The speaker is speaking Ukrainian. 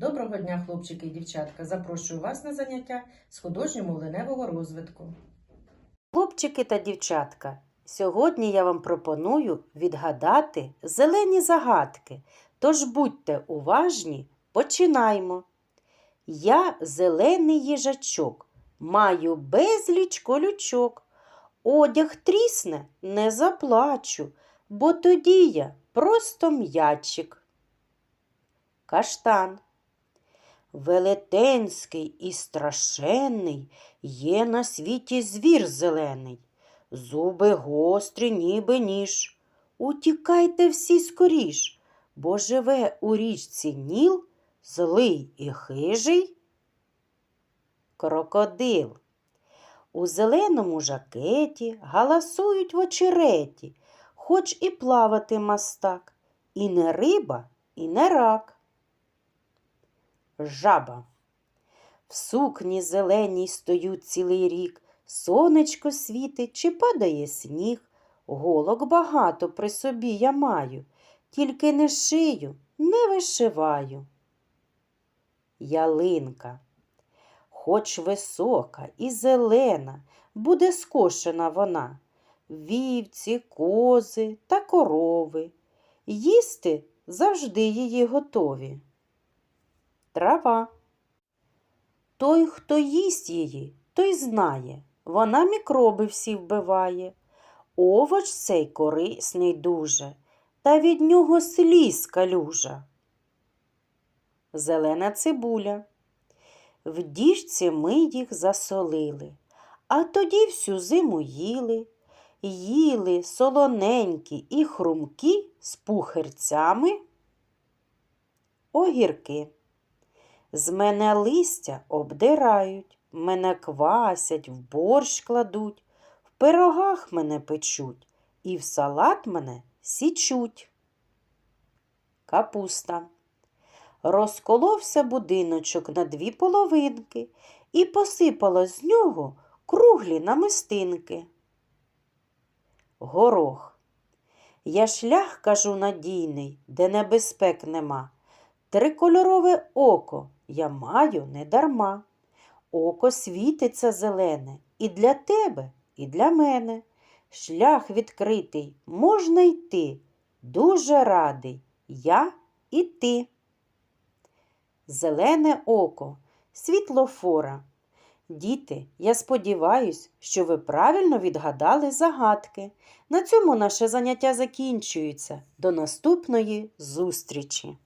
Доброго дня, хлопчики і дівчатка. Запрошую вас на заняття з художньо-мовленевого розвитку. Хлопчики та дівчатка, сьогодні я вам пропоную відгадати зелені загадки. Тож будьте уважні, починаймо. Я зелений їжачок, маю безліч колючок. Одяг трісне, не заплачу, бо тоді я просто м'ячик. Каштан. Велетенський і страшенний є на світі звір зелений. Зуби гострі, ніби ніж. Утікайте всі скоріш, бо живе у річці Ніл злий і хижий. Крокодил. У зеленому жакеті галасують в очереті, хоч і плавати мастак, і не риба, і не рак. Жаба. В сукні зеленій стою цілий рік, сонечко світить чи падає сніг. Голок багато при собі я маю, тільки не шию, не вишиваю. Ялинка. Хоч висока і зелена, буде скошена вона, вівці, кози та корови. Їсти завжди її готові. Трава. Той, хто їсть її, той знає, вона мікроби всі вбиває. Овоч цей корисний дуже, та від нього сліз калюжа. Зелена цибуля. В діжці ми їх засолили, а тоді всю зиму їли, їли солоненькі і хрумкі з пухирцями. Огірки. З мене листя обдирають, мене квасять, в борщ кладуть, в пирогах мене печуть і в салат мене січуть. Капуста. Розколовся будиночок на дві половинки і посипало з нього круглі намистинки. Горох. Я шлях кажу надійний, де небезпек нема. Трикольорове око я маю недарма. Око світиться зелене і для тебе, і для мене. Шлях відкритий, можна йти. Дуже радий я і ти. Зелене око, світлофора. Діти, я сподіваюсь, що ви правильно відгадали загадки. На цьому наше заняття закінчується. До наступної зустрічі!